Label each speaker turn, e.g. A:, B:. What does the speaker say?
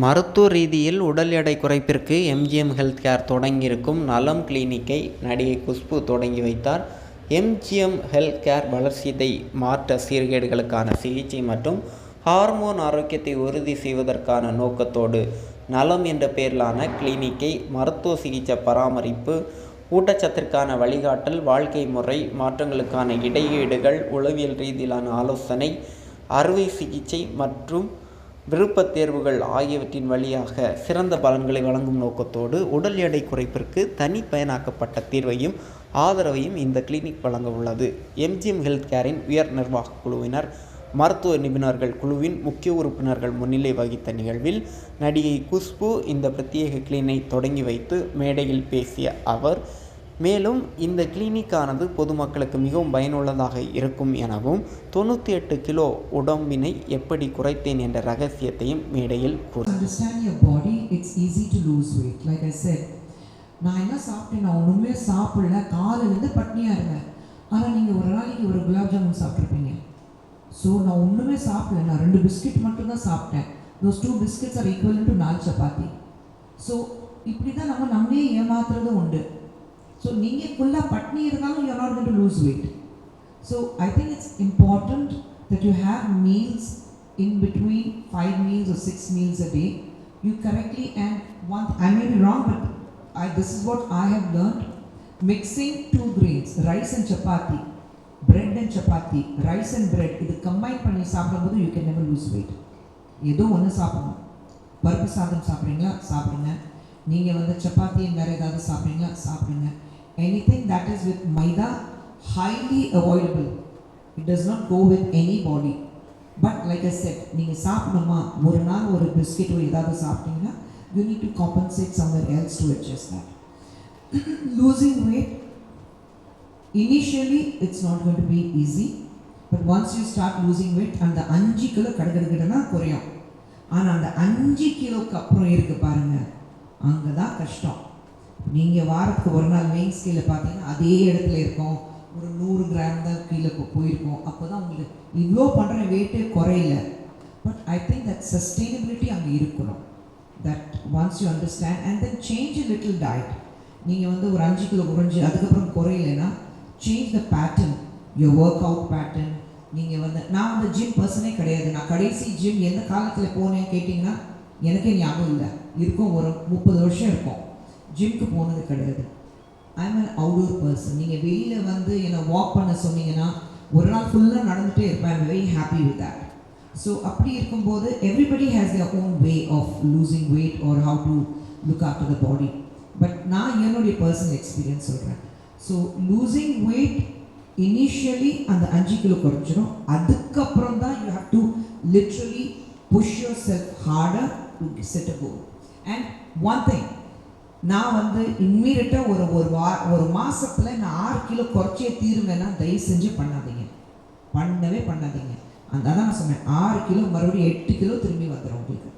A: மருத்துவ ரீதியில் உடல் எடை குறைப்பிற்கு எம்ஜிஎம் ஹெல்த் கேர் தொடங்கியிருக்கும் நலம் கிளினிக்கை நடிகை குஷ்பு தொடங்கி வைத்தார். எம்ஜிஎம் ஹெல்த் கேர் வளர்ச்சிதை மாற்ற சீர்கேடுகளுக்கான சிகிச்சை மற்றும் ஹார்மோன் ஆரோக்கியத்தை உறுதி செய்வதற்கான நோக்கத்தோடு நலம் என்ற பெயரிலான கிளினிக்கை மருத்துவ சிகிச்சை பராமரிப்பு ஊட்டச்சத்திற்கான வழிகாட்டல் வாழ்க்கை முறை மாற்றங்களுக்கான இடையீடுகள் உளவியல் ரீதியிலான ஆலோசனை அறுவை சிகிச்சை மற்றும் விருப்பத் தேர்வுகள் ஆகியவற்றின் வழியாக சிறந்த பலன்களை வழங்கும் நோக்கத்தோடு உடல் எடை குறைப்பிற்கு தனிப்பயனாக்கப்பட்ட தீர்வையும் ஆதரவையும் இந்த கிளினிக் வழங்க உள்ளது. எம்ஜிஎம் ஹெல்த் கேரின் உயர் நிர்வாக குழுவினர் மருத்துவ நிபுணர்கள் குழுவின் முக்கிய உறுப்பினர்கள் முன்னிலை வகித்த நிகழ்வில் நடிகை குஷ்பு இந்த பிரத்யேக கிளினை தொடங்கி வைத்து மேடையில் பேசிய அவர் மேலும் இந்த கிளினிக்கானது பொதுமக்களுக்கு மிகவும் பயனுள்ளதாக இருக்கும் எனவும் தொண்ணூற்றி எட்டு கிலோ உடம்பினை எப்படி குறைத்தேன் என்ற ரகசியத்தையும் மேடையில் கூறினார்
B: understand your body, it's easy to lose நான் என்ன சாப்பிட்டேன்? நான் ஒன்றுமே சாப்பிடல. காலையிலேருந்து பட்னியாக இருந்தேன். ஆனால் நீங்கள் ஒரு நாளைக்கு ஒரு குலாப் ஜாமுன் சாப்பிட்ருப்பீங்க ஸோ நான் ஒன்றுமே சாப்பிடல. நான் ரெண்டு பிஸ்கெட் மட்டும்தான் சாப்பிட்டேன். Those two biscuits are equal to நாலு சப்பாத்தி. ஸோ இப்படி தான் நம்ம நம்மளே ஏமாத்துறதும் உண்டு. ஸோ நீங்கள் ஃபுல்லாக பட்னி இருந்தாலும் you are not gonna lose weight so I think it's important that you have meals in between five meals ஒரு six meals a day you correctly and one I may wrong but I this is what I have learned mixing two grains rice and chapati bread and chapati rice and bread இது combine பண்ணி சாப்பிடும்போது you can never lose weight ஏதோ ஒன்று சாப்பிடணும் பருப்பு சாதம் சாப்பிட்றீங்களா சாப்பிடுங்க நீங்கள் வந்து சப்பாத்தி வேறு ஏதாவது சாப்பிட்றீங்களா சாப்பிடுங்க Anything that is with maida, highly avoidable. It does not go with any body. But like I said நீங்கள் சாப்பிடணுமா ஒரு நாள் ஒரு பிஸ்கெட்டோ ஏதாவது சாப்பிட்டீங்கன்னா you need to compensate somewhere else to adjust that losing weight initially it's not going to be easy but once you start losing weight அந்த அஞ்சு கிலோ கடகடுக்கிட்டனா குறையும் ஆனால் அந்த அஞ்சு கிலோக்கு அப்புறம் இருக்குது பாருங்கள் அங்கே தான் கஷ்டம் நீங்கள் வாரத்துக்கு ஒரு நாள் மெயின் ஸ்கேலில் பார்த்தீங்கன்னா அதே இடத்துல இருக்கும். ஒரு நூறு கிராம் தான் கீழே போ- போயிருக்கும். அப்போ தான் உங்களுக்கு இவ்வளோ பண்ணுற வெயிட்டே குறையில. But I think that sustainability அங்கே இருக்கணும். That once you understand and then change little diet நீங்கள் வந்து ஒரு அஞ்சு கிலோ குறைஞ்சி அதுக்கப்புறம் குறையலைன்னா change the pattern your work out pattern நீங்கள் வந்து நான் வந்து ஜிம் பர்சனே கிடையாது. நான் கடைசி ஜிம் எந்த காலத்தில் போனேன் கேட்டிங்கன்னா எனக்கே ஞாபகம் இல்லை. இருக்கும் ஒரு முப்பது வருஷம் இருக்கும். ஜிம்க்கு போனது கிடையாது. ஐ அன் அவுடோர் பர்சன் நீங்கள் வெளியில் வந்து என்னை வாக் பண்ண சொன்னீங்கன்னா ஒரு நாள் ஃபுல்லாக நடந்துகிட்டே இருப்பேன். I'm very happy with that so அப்படி இருக்கும்போது everybody has a own way of losing weight or how to look after the body but நான் என்னுடைய பர்சனல் எக்ஸ்பீரியன்ஸ் சொல்கிறேன் ஸோ லூசிங் வெயிட் இனிஷியலி அந்த அஞ்சு கிலோ குறைஞ்சிரும். அதுக்கப்புறம் தான் you have to literally push yourself harder to set a goal and one thing நான் வந்து இம்மீடியட்டாக ஒரு ஒரு வா ஒரு மாதத்தில் நான் ஆறு கிலோ குறைச்சியே தீருவேன்னா தயவு செஞ்சு பண்ணாதீங்க. பண்ணவே பண்ணாதீங்க. அந்த அதான் நான் சொன்னேன் ஆறு கிலோ மறுபடியும் எட்டு கிலோ திரும்பி வந்துடும் உங்களுக்கு.